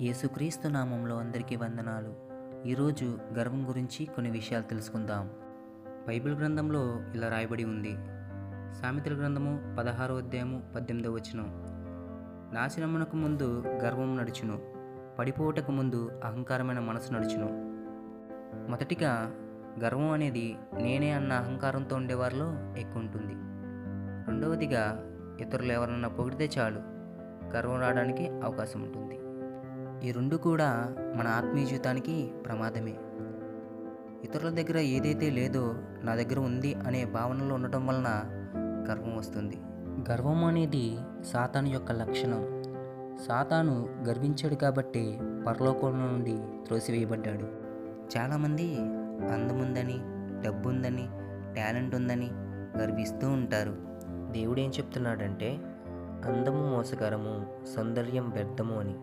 యేసుక్రీస్తు నామంలో అందరికీ వందనాలు. ఈరోజు గర్వం గురించి కొన్ని విషయాలు తెలుసుకుందాం. బైబిల్ గ్రంథంలో ఇలా రాయబడి ఉంది. సామెతల గ్రంథము పదహారో అధ్యాయము పద్దెనిమిదో వచనం. నాశనమునకు ముందు గర్వం నడుచును. పడిపోవటకు ముందు అహంకారమైన మనసు నడుచును. మొదటిగా గర్వం అనేది నేనే అన్న అహంకారంతో ఉండేవారిలో ఎక్కువ ఉంటుంది. రెండవదిగా ఇతరులు ఎవరన్నా పొగిడితే చాలు గర్వం రావడానికి అవకాశం ఉంటుంది. ఈ రెండు కూడా మన ఆత్మీయ జీవితానికి ప్రమాదమే. ఇతరుల దగ్గర ఏదైతే లేదో నా దగ్గర ఉంది అనే భావనలో ఉండటం వలన గర్వం వస్తుంది. గర్వం అనేది సాతాను యొక్క లక్షణం. సాతాను గర్వించాడు కాబట్టి పరలోకం నుండి త్రోసివేయబడ్డాడు. చాలామంది అందముందని డబ్బు ఉందని టాలెంట్ ఉందని గర్విస్తూ ఉంటారు. దేవుడు ఏం చెప్తున్నాడంటే అందము మోసకరము సౌందర్యం వ్యర్థము అని.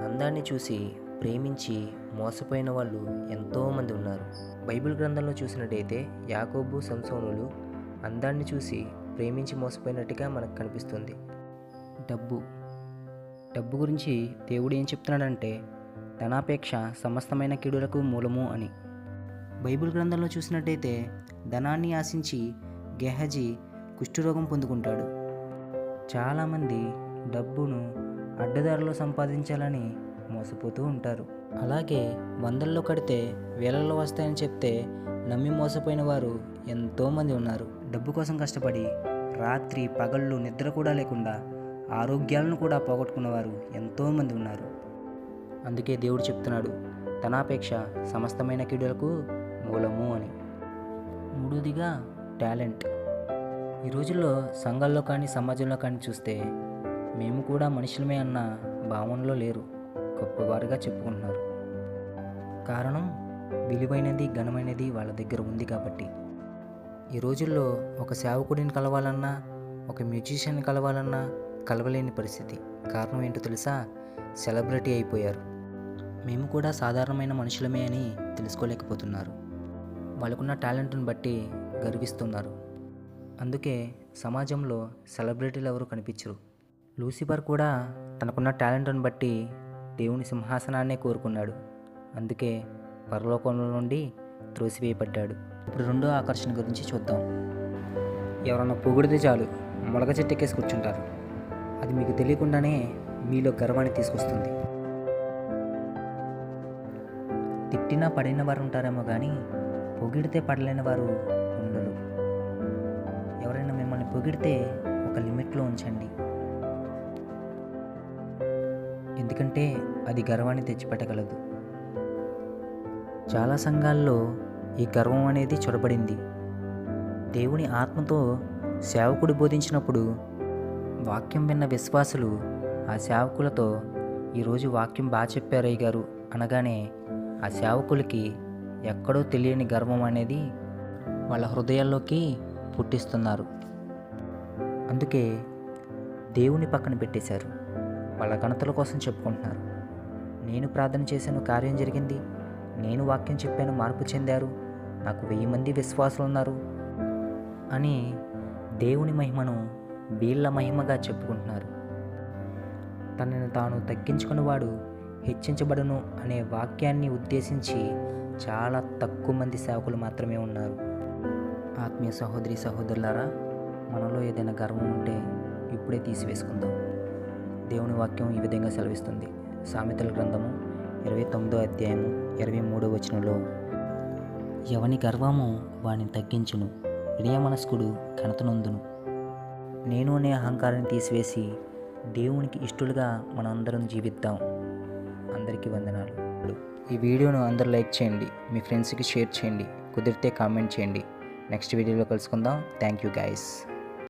అందాన్ని చూసి ప్రేమించి మోసపోయిన వాళ్ళు ఎంతోమంది ఉన్నారు. బైబిల్ గ్రంథంలో చూసినట్టయితే యాకోబు సంసోనులు అందాన్ని చూసి ప్రేమించి మోసపోయినట్టుగా మనకు కనిపిస్తుంది. డబ్బు. డబ్బు గురించి దేవుడు ఏం చెప్తున్నాడంటే ధనాపేక్ష సమస్తమైన కీడులకు మూలము అని. బైబిల్ గ్రంథంలో చూసినట్టయితే ధనాన్ని ఆశించి గెహజీ కుష్ఠరోగం పొందుకుంటాడు. చాలామంది డబ్బును అడ్డదారిలో సంపాదించాలని మోసపోతూ ఉంటారు. అలాగే వందల్లో కడితే వేలల్లో వస్తాయని చెప్తే నమ్మి మోసపోయిన వారు ఎంతోమంది ఉన్నారు. డబ్బు కోసం కష్టపడి రాత్రి పగళ్ళు నిద్ర కూడా లేకుండా ఆరోగ్యాలను కూడా పోగొట్టుకున్నవారు ఎంతోమంది ఉన్నారు. అందుకే దేవుడు చెప్తున్నాడు తనాపేక్ష సమస్తమైన కీడులకు మూలము అని. మూడోదిగా టాలెంట్. ఈ రోజుల్లో సంఘాల్లో కానీ సమాజంలో కానీ చూస్తే మేము కూడా మనుషులమే అన్న భావనలో లేరు గొప్పవారుగా చెప్పుకుంటున్నారు. కారణం విలువైనది ఘనమైనది వాళ్ళ దగ్గర ఉంది కాబట్టి. ఈ రోజుల్లో ఒక సేవకుడిని కలవాలన్నా ఒక మ్యూజిషియన్ కలవాలన్నా కలవలేని పరిస్థితి. కారణం ఏంటో తెలుసా? సెలబ్రిటీ అయిపోయారు. మేము కూడా సాధారణమైన మనుషులమే అని తెలుసుకోలేకపోతున్నారు. వాళ్ళకున్న టాలెంట్ని బట్టి గర్విస్తున్నారు. అందుకే సమాజంలో సెలబ్రిటీలు ఎవరు కనిపించరు. లూసిఫర్ కూడా తనకున్న టాలెంట్ను బట్టి దేవుని సింహాసనాన్నే కోరుకున్నాడు. అందుకే పరలోకంలో నుండి త్రోసివేయబడ్డాడు. ఇప్పుడు రెండో ఆకర్షణ గురించి చూద్దాం. ఎవరన్నా పొగిడితే చాలు మొలక చెట్టెక్కేసి కూర్చుంటారు. అది మీకు తెలియకుండానే మీలో గర్వాన్ని తీసుకొస్తుంది. తిట్టినా పడిన వారు ఉంటారేమో కానీ పొగిడితే పడలేని వారు ఉండరు. ఎవరైనా మిమ్మల్ని పొగిడితే ఒక లిమిట్లో ఉంచండి. ఎందుకంటే అది గర్వాన్ని తెచ్చిపెట్టగలదు. చాలా సంఘాల్లో ఈ గర్వం అనేది చొరబడింది. దేవుని ఆత్మతో సేవకుడు బోధించినప్పుడు వాక్యం విన్న విశ్వాసులు ఆ సేవకులతో ఈరోజు వాక్యం బాగా చెప్పారయ్య గారు అనగానే ఆ సేవకులకి ఎక్కడో తెలియని గర్వం అనేది వాళ్ళ హృదయాల్లోకి పుట్టిస్తున్నారు. అందుకే దేవుని పక్కన పెట్టేశారు. వాళ్ళ ఘనతల కోసం చెప్పుకుంటున్నారు. నేను ప్రార్థన చేశాను కార్యం జరిగింది. నేను వాక్యం చెప్పాను మార్పు చెందారు. నాకు వెయ్యి మంది విశ్వాసులు ఉన్నారు అని దేవుని మహిమను వీళ్ళ మహిమగా చెప్పుకుంటున్నారు. తనను తాను తగ్గించుకున్నవాడు హెచ్చించబడును అనే వాక్యాన్ని ఉద్దేశించి చాలా తక్కువ మంది సేవకులు మాత్రమే ఉన్నారు. ఆత్మీయ సహోదరి సహోదరులారా మనలో ఏదైనా గర్వం ఉంటే ఇప్పుడే తీసివేసుకుందాం. దేవుని వాక్యం ఈ విధంగా సెలవిస్తుంది. సామెతల గ్రంథము ఇరవై తొమ్మిదో అధ్యాయము ఇరవై మూడో వచనంలో ఎవని గర్వము వాని తగ్గించును మనస్కుడు ఘనతనొందును నేను అనే అహంకారాన్ని తీసివేసి దేవునికి ఇష్టలుగా మనందరం జీవిద్దాం. అందరికీ వందనాలు. ఈ వీడియోను అందరూ లైక్ చేయండి మీ ఫ్రెండ్స్కి షేర్ చేయండి కుదిరితే కామెంట్ చేయండి. నెక్స్ట్ వీడియోలో కలుసుకుందాం. Thank you guys.